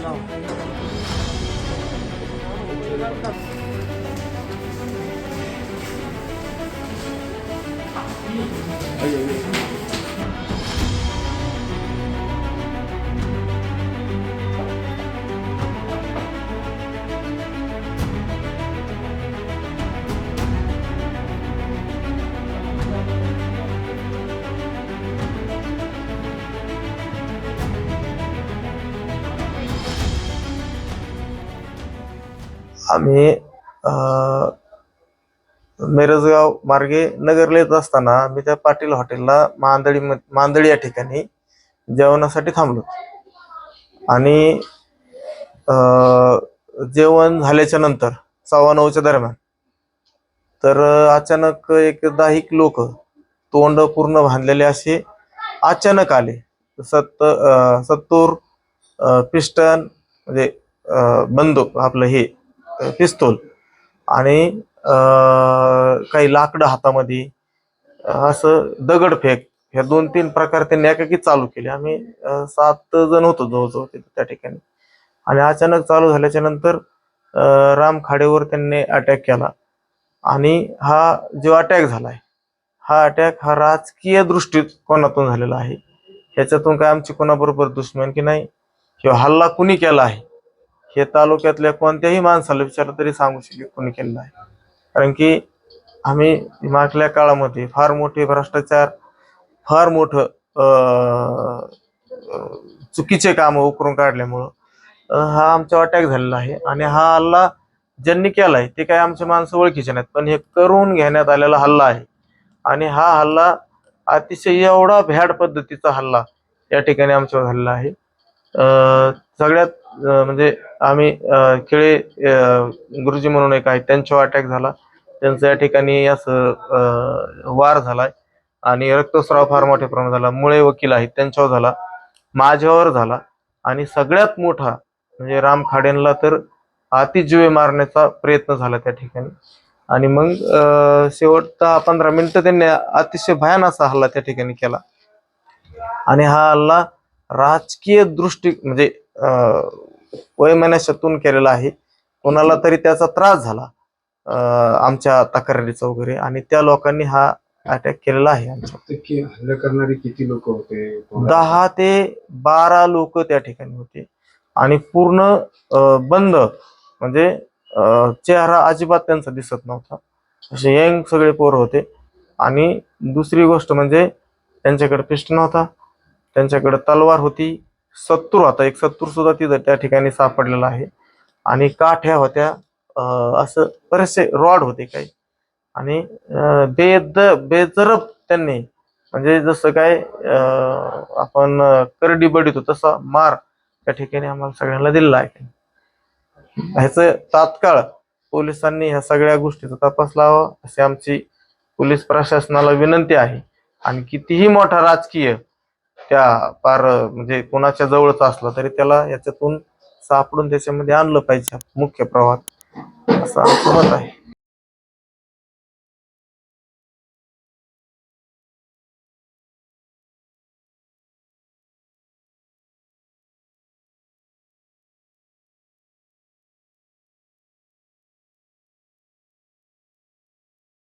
não. Aí, aí, aí. आम्ही मिरजगाव मार्गे नगरला येत असताना मी त्या पाटील हॉटेलला मांदळी मांदळी या ठिकाणी जेवणासाठी थांबलो. आणि जेवण झाल्याच्यानंतर सव्वा नऊच्या दरम्यान तर अचानक एक दाहिक लोक तोंड पूर्ण बांधलेले असे अचानक आले. सत्त सत्तूर पिस्टन म्हणजे बंदूक आपलं हे पिस्तूल आणि काही लाकडं हातामध्ये असं दगडफेक ह्या दोन तीन प्रकार त्यांनी एकाकी चालू केले. आम्ही सात जण होतो जवळजवळ तिथे त्या ठिकाणी. आणि अचानक चालू झाल्याच्यानंतर राम खाडेवर त्यांनी अटॅक केला. आणि हा जो अटॅक झाला आहे हा अटॅक हा राजकीय दृष्टिकोनातून झालेला आहे? ह्याच्यातून काय आमची कोणाबरोबर दुश्मन की नाही? किंवा हल्ला कुणी केला आहे? हे तालुक्यातल्या कोणत्याही माणसाला विचारलं तरी सांगू शकेल कोणी केलेला आहे कारण की आम्ही मागल्या काळामध्ये फार मोठे भ्रष्टाचार फार मोठं चुकीचे कामं उकरून काढल्यामुळं हा आमच्यावर अटॅक झालेला आहे. आणि हा हल्ला ज्यांनी केलाय ते काय आमचे माणसं ओळखीचे नाहीत. पण हे करून घेण्यात आलेला हल्ला आहे. आणि हा हल्ला अतिशय एवढा भ्याड पद्धतीचा हल्ला या ठिकाणी आमच्यावर झालेला आहे. सगळ्यात म्हणजे आम्ही केळे खेळे गुरुजी म्हणून एक आहेत त्यांच्यावर अटॅक झाला. त्यांचं या ठिकाणी असं वार झालाय. आणि रक्तस्राव फार मोठ्या प्रमाणात झाला. मुळे वकील आहेत त्यांच्यावर झाला. माझ्यावर झाला. आणि सगळ्यात मोठा म्हणजे राम खाडेंना तर अतिजीवे मारण्याचा प्रयत्न झाला त्या ठिकाणी. आणि मग शेवटचा शेवट दहा पंधरा मिनिटं त्यांनी अतिशय भयान असा हल्ला त्या ठिकाणी केला. आणि हा हल्ला राजकीय दृष्टी म्हणजे अं, वैमनस्यातून केलेला आहे. कोणाला तरी त्याचा त्रास झाला आमच्या तक्रारीचा वगैरे आणि त्या लोकांनी हा अटॅक केलेला आहे आमच्या. ते कि- हल्ला करणारे किती लोक होते? दहा ते बारा लोक त्या ठिकाणी होते. आणि पूर्ण बंद म्हणजे चेहरा अजिबात त्यांचा दिसत नव्हता. असे यंग सगळे पोरं होते. आणि दुसरी गोष्ट म्हणजे त्यांच्याकडे पिस्टन होता त्यांच्याकडे तलवार होती. सत्तूर होता. एक सत्तूर सुद्धा तिथं त्या ठिकाणी सापडलेला आहे. आणि काठ्या होत्या. असं बरेचसे रॉड होते काही. आणि बेद बेजरब त्यांनी म्हणजे जसं काय आपण करडी बडितो तसा मार त्या ठिकाणी आम्हाला सगळ्यांना दिलेला आहे. ह्याचं तात्काळ पोलिसांनी ह्या सगळ्या गोष्टीचा तपास लावा अशी आमची पोलीस प्रशासनाला विनंती आहे. आणि कितीही मोठा राजकीय त्या पार म्हणजे कोणाच्या जवळच असला तरी त्याला याच्यातून सापडून त्याच्यामध्ये आणलं पाहिजे मुख्य प्रवाहात. असं आमचं मत आहे.